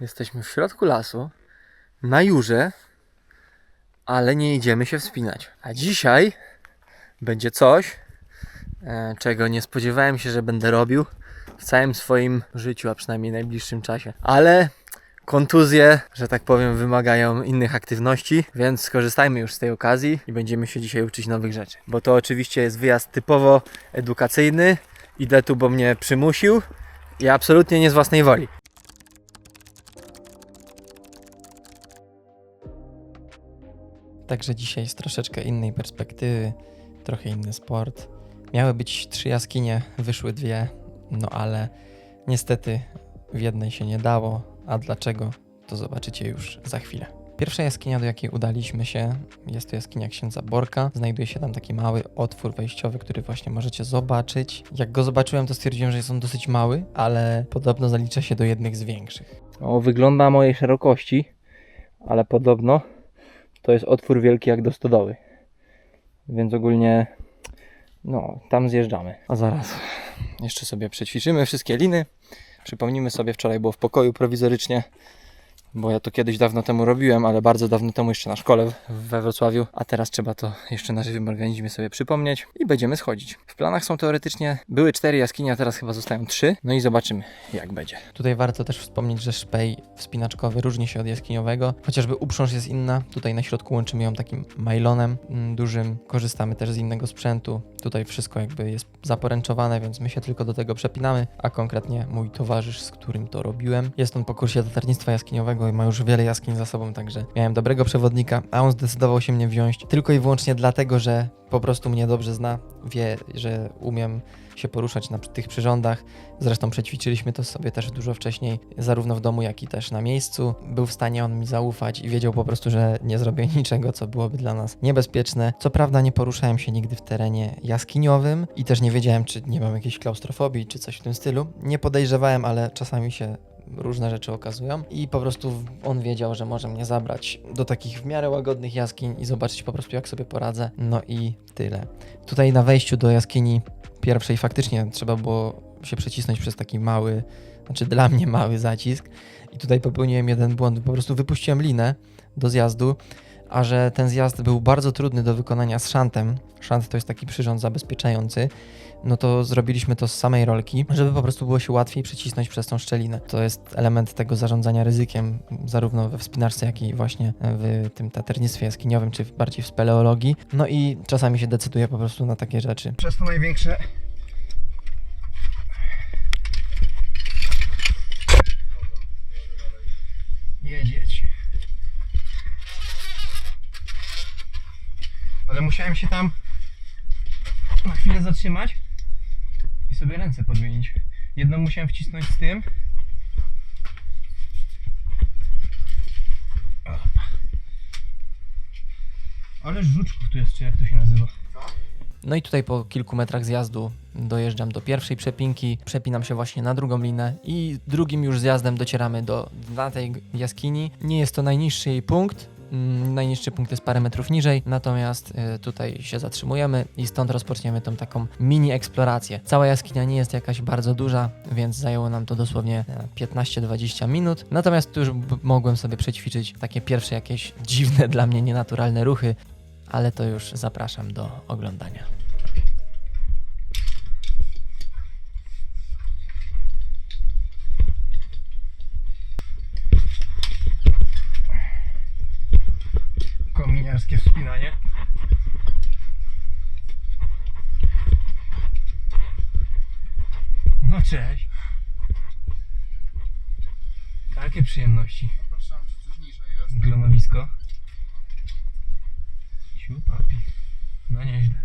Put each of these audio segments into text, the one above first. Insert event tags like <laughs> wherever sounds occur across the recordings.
Jesteśmy w środku lasu, na jurze, ale nie idziemy się wspinać. A dzisiaj będzie coś, e, czego nie spodziewałem się, że będę robił w całym swoim życiu, a przynajmniej najbliższym czasie. Ale kontuzje, że tak powiem, wymagają innych aktywności, więc skorzystajmy już z tej okazji i będziemy się dzisiaj uczyć nowych rzeczy. Bo to oczywiście jest wyjazd typowo edukacyjny. Idę tu, bo mnie przymusił i absolutnie nie z własnej woli. Także dzisiaj z troszeczkę innej perspektywy, trochę inny sport. Miały być trzy jaskinie, wyszły dwie, no ale niestety w jednej się nie dało. A dlaczego? To zobaczycie już za chwilę. Pierwsza jaskinia, do jakiej udaliśmy się, jest to jaskinia księdza Borka. Znajduje się tam taki mały otwór wejściowy, który właśnie możecie zobaczyć. Jak go zobaczyłem, to stwierdziłem, że jest on dosyć mały, ale podobno zalicza się do jednych z większych. O, wygląda mojej szerokości, ale podobno to jest otwór wielki jak do stodoły. Więc ogólnie, no, tam zjeżdżamy. A zaraz jeszcze sobie przećwiczymy wszystkie liny. Przypomnimy sobie, wczoraj było w pokoju prowizorycznie, bo ja to kiedyś dawno temu robiłem, ale bardzo dawno temu jeszcze na szkole we Wrocławiu, a teraz trzeba to jeszcze na żywym organizmie sobie przypomnieć i będziemy schodzić. W planach są teoretycznie, były cztery jaskinie, a teraz chyba zostają trzy, no i zobaczymy jak będzie. Tutaj warto też wspomnieć, że szpej wspinaczkowy różni się od jaskiniowego, chociażby uprząż jest inna. Tutaj na środku łączymy ją takim majlonem mm, dużym. Korzystamy też z innego sprzętu. Tutaj wszystko jakby jest zaporęczowane, więc my się tylko do tego przepinamy, a konkretnie mój towarzysz, z którym to robiłem. Jest on po kursie latarnictwa jaskiniowego i ma już wiele jaskiń za sobą, także miałem dobrego przewodnika, a on zdecydował się mnie wziąć tylko i wyłącznie dlatego, że po prostu mnie dobrze zna, wie, że umiem się poruszać na tych przyrządach. Zresztą przećwiczyliśmy to sobie też dużo wcześniej, zarówno w domu, jak i też na miejscu. Był w stanie on mi zaufać i wiedział po prostu, że nie zrobię <laughs> niczego, co byłoby dla nas niebezpieczne. Co prawda nie poruszałem się nigdy w terenie jaskiniowym i też nie wiedziałem, czy nie mam jakiejś klaustrofobii, czy coś w tym stylu. Nie podejrzewałem, ale czasami się różne rzeczy okazują i po prostu on wiedział, że może mnie zabrać do takich w miarę łagodnych jaskiń i zobaczyć po prostu jak sobie poradzę. No i tyle. Tutaj na wejściu do jaskini pierwszej faktycznie trzeba było się przecisnąć przez taki mały, znaczy dla mnie mały zacisk i tutaj popełniłem jeden błąd, po prostu wypuściłem linę do zjazdu, a że ten zjazd był bardzo trudny do wykonania z szantem, szant to jest taki przyrząd zabezpieczający, no to zrobiliśmy to z samej rolki, żeby po prostu było się łatwiej przecisnąć przez tą szczelinę. To jest element tego zarządzania ryzykiem, zarówno we wspinaczce, jak i właśnie w tym taternictwie jaskiniowym, czy bardziej w speleologii. No i czasami się decyduje po prostu na takie rzeczy. Przez to największe. Ale musiałem się tam na chwilę zatrzymać i sobie ręce podmienić. Jedną musiałem wcisnąć z tym. Ale żuczków tu jest, czy jak to się nazywa? No i tutaj po kilku metrach zjazdu dojeżdżam do pierwszej przepinki, przepinam się właśnie na drugą linę i drugim już zjazdem docieramy do dna tej jaskini. Nie jest to najniższy jej punkt, najniższy punkt jest parę metrów niżej, natomiast y, tutaj się zatrzymujemy i stąd rozpoczniemy tą taką mini eksplorację. Cała jaskinia nie jest jakaś bardzo duża, więc zajęło nam to dosłownie e, 15-20 minut, natomiast tu już mogłem sobie przećwiczyć takie pierwsze jakieś dziwne dla mnie nienaturalne ruchy, ale to już zapraszam do oglądania. Kominiarskie wspinanie. No cześć. Takie przyjemności. Glonowisko. Siu, papi. No nieźle.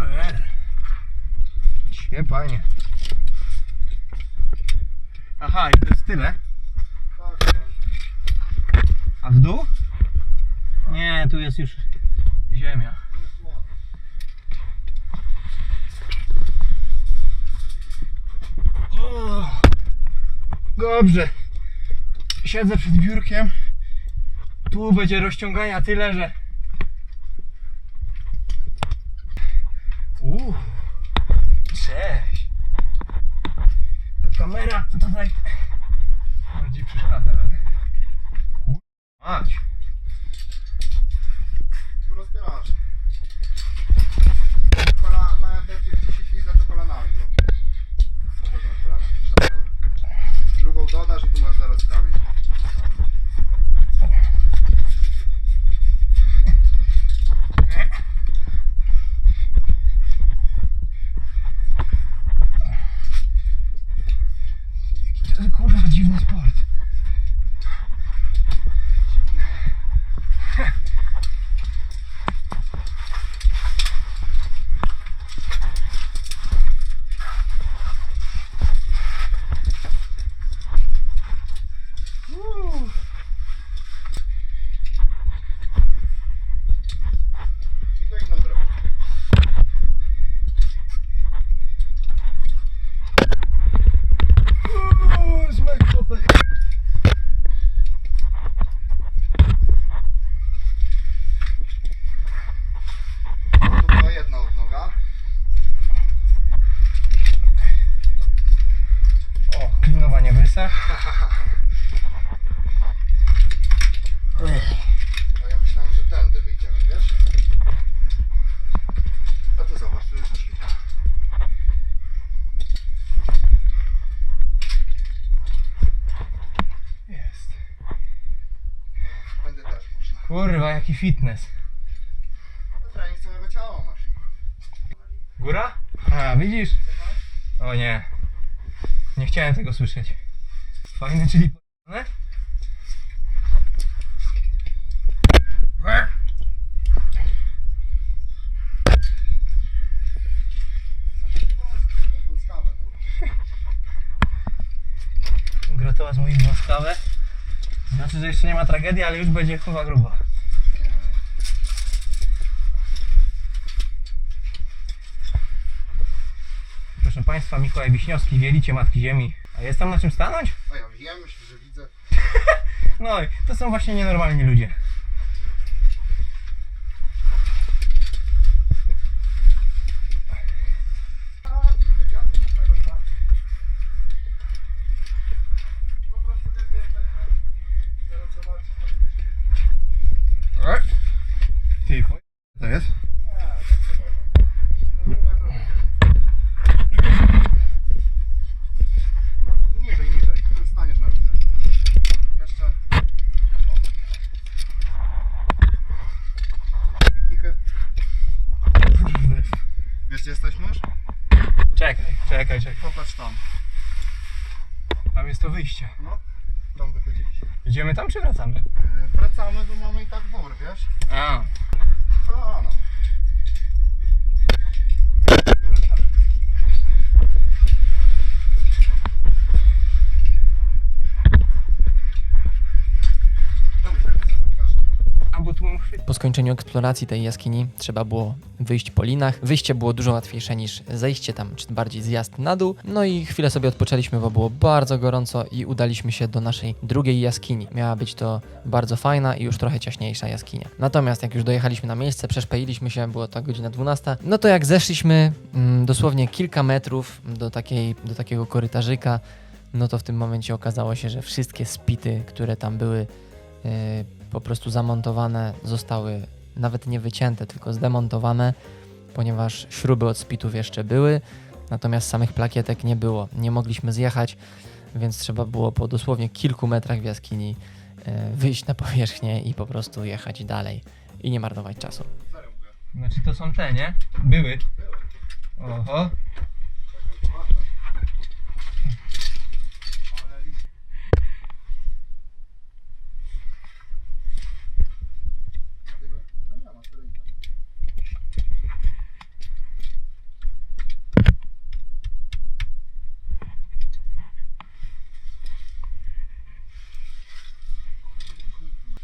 Eee. Świe, panie. Aha, i to jest tyle? A w dół? Nie, tu jest już ziemia. O, dobrze. Siedzę przed biurkiem. Tu będzie rozciągania tyle, że... Uuu. Cześć. kamera tutaj bardziej przeszkadza, ale... Kur- Mać. Tu rozpierasz. Kolana, będzie gdzieś się ślizga, to kolanami Drugą dodasz i tu masz zaraz kamień. Kurwa dziwny sport. Uuu. I to inną drogą. Uuu, smak kopy. Tu była jedna odnoga. O, klinowanie wysa. A ja myślałem, że tędy wyjdziemy, wiesz? A tu zobacz, tu jest już linia. Jest. Będę też można. Jaki fitness. To trening całego ciała masz. Góra? A, widzisz? O nie. Nie chciałem tego słyszeć. Fajne, czyli p***ne? Gratuła z moim łaskawę. Znaczy, że jeszcze nie ma tragedii, ale już będzie chyba grubo. Proszę Państwa, Mikołaj Wiśniowski, wielicie Matki Ziemi. A jest tam na czym stanąć? A ja wiem, myślę, że widzę. <laughs> No, i to są właśnie nienormalni ludzie. A, leciamy z pewnego tak. Po prostu nie jesteśmy. Teraz zobaczysz, to będziesz wiedział. Ty, po... To jest? Nie, to jest pewno. No, niżej, niżej. Tu staniesz na widzę. Jeszcze. O. Kichę. Wiesz gdzie jesteśmy już? Czekaj, czekaj, czekaj. Popatrz tam. Tam jest to wyjście. No. Tam wychodziliśmy. Idziemy tam czy wracamy? Yy, Wracamy, bo mamy i tak wór, wiesz? A, albo tu mam chwyt. Po skończeniu eksploracji tej jaskini trzeba było wyjść po linach. Wyjście było dużo łatwiejsze niż zejście tam, czy bardziej zjazd na dół. No i chwilę sobie odpoczęliśmy, bo było bardzo gorąco i udaliśmy się do naszej drugiej jaskini. Miała być to bardzo fajna i już trochę ciaśniejsza jaskinia. Natomiast jak już dojechaliśmy na miejsce, przeszpeiliśmy się, było to godzina 12, no to jak zeszliśmy mm, dosłownie kilka metrów do, takiej, do takiego korytarzyka, no to w tym momencie okazało się, że wszystkie spity, które tam były yy, po prostu zamontowane, zostały nawet nie wycięte, tylko zdemontowane, ponieważ śruby od spitów jeszcze były, natomiast samych plakietek nie było. Nie mogliśmy zjechać, więc trzeba było po dosłownie kilku metrach w jaskini e, wyjść na powierzchnię i po prostu jechać dalej i nie marnować czasu. Znaczy to są te, nie? Były. Oho.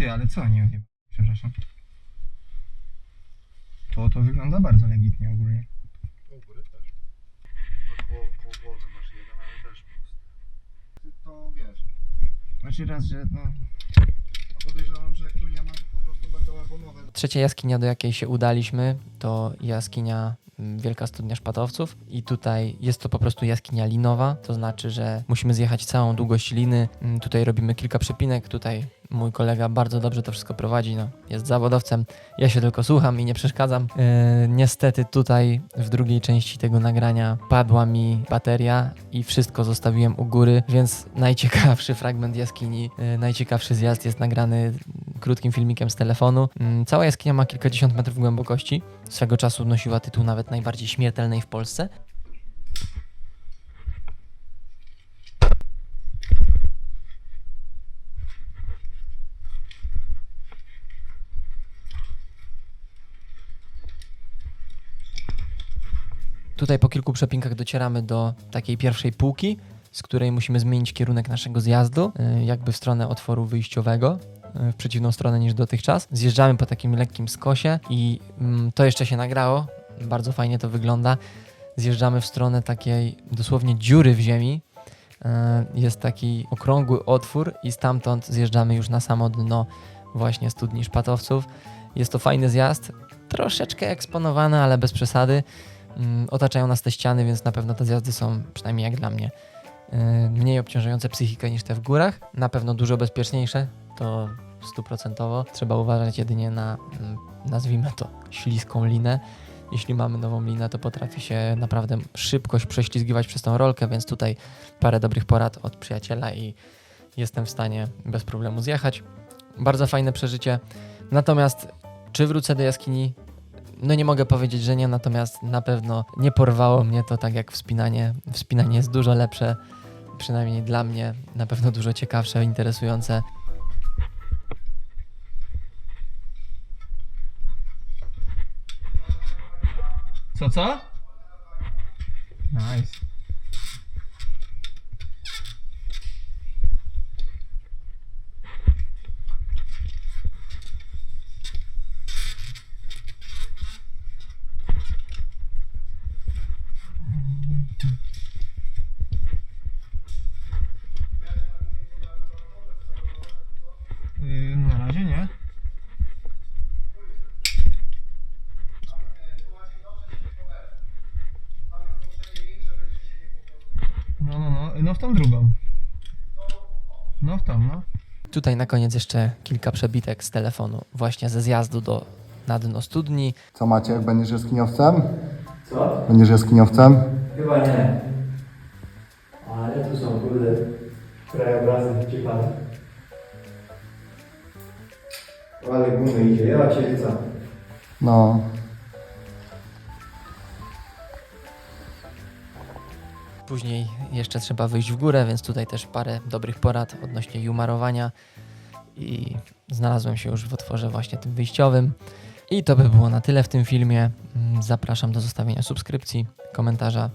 Ty, ale co nie wiem. Przepraszam. To to wygląda bardzo legitnie ogólnie. U góry też. To koło, głowy masz jeden, ale też pusty. Ty to wiesz. Znaczy raz, że no... A podejrzewam, że jak tu nie ma, to po prostu będą albo nowe. Trzecia jaskinia, do jakiej się udaliśmy, to jaskinia mm, Wielka Studnia Szpatowców i tutaj jest to po prostu jaskinia linowa, to znaczy, że musimy zjechać całą długość liny. Mm, Tutaj robimy kilka przepinek, tutaj mój kolega bardzo dobrze to wszystko prowadzi, no, jest zawodowcem, ja się tylko słucham i nie przeszkadzam. Yy, niestety tutaj w drugiej części tego nagrania padła mi bateria i wszystko zostawiłem u góry, więc najciekawszy fragment jaskini, yy, najciekawszy zjazd jest nagrany krótkim filmikiem z telefonu. Mm, Cała jaskinia ma kilkadziesiąt metrów głębokości. Swego czasu nosiła tytuł nawet najbardziej śmiertelnej w Polsce. Tutaj po kilku przepinkach docieramy do takiej pierwszej półki, z której musimy zmienić kierunek naszego zjazdu, y, jakby w stronę otworu wyjściowego, y, w przeciwną stronę niż dotychczas. Zjeżdżamy po takim lekkim skosie i mm, to jeszcze się nagrało, bardzo fajnie to wygląda. Zjeżdżamy w stronę takiej dosłownie dziury w ziemi. Y, Jest taki okrągły otwór i stamtąd zjeżdżamy już na samo dno właśnie studni szpatowców. Jest to fajny zjazd, troszeczkę eksponowany, ale bez przesady. Mm, Otaczają nas te ściany, więc na pewno te zjazdy są, przynajmniej jak dla mnie, y, mniej obciążające psychikę niż te w górach. Na pewno dużo bezpieczniejsze, to stuprocentowo. Trzeba uważać jedynie na, mm, nazwijmy to, śliską linę. Jeśli mamy nową linę, to potrafi się naprawdę szybko się prześlizgiwać przez tą rolkę, więc tutaj parę dobrych porad od przyjaciela i jestem w stanie bez problemu zjechać. Bardzo fajne przeżycie. Natomiast czy wrócę do jaskini? No nie mogę powiedzieć, że nie, natomiast na pewno nie porwało mnie to tak jak wspinanie. Wspinanie jest dużo lepsze, przynajmniej dla mnie, na pewno dużo ciekawsze, interesujące. Co, co? Nice. Yy, Na razie nie. No, no, no, no w tą drugą. No w tą, no. Tutaj na koniec jeszcze kilka przebitek z telefonu, właśnie ze zjazdu do na dno studni. Co Maciek, będziesz jaskiniowcem? Co? Będziesz jaskiniowcem? Chyba nie. Ale tu są kurde krajobrazy ciekawe. Ale gumy idzie, ja cię co? No. Później jeszcze trzeba wyjść w górę, więc tutaj też parę dobrych porad odnośnie jumarowania i znalazłem się już w otworze właśnie tym wyjściowym. I to by było na tyle w tym filmie. Mm, Zapraszam do zostawienia subskrypcji, komentarza,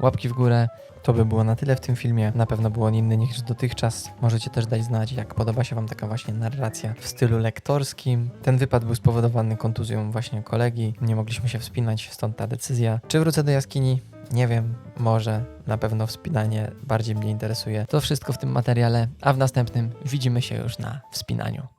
łapki w górę. To by było na tyle w tym filmie. Na pewno był on inny niż dotychczas. Możecie też dać znać, jak podoba się Wam taka właśnie narracja w stylu lektorskim. Ten wypad był spowodowany kontuzją właśnie kolegi. Nie mogliśmy się wspinać, stąd ta decyzja. Czy wrócę do jaskini? Nie wiem, może, na pewno wspinanie bardziej mnie interesuje. To wszystko w tym materiale, a w następnym widzimy się już na wspinaniu.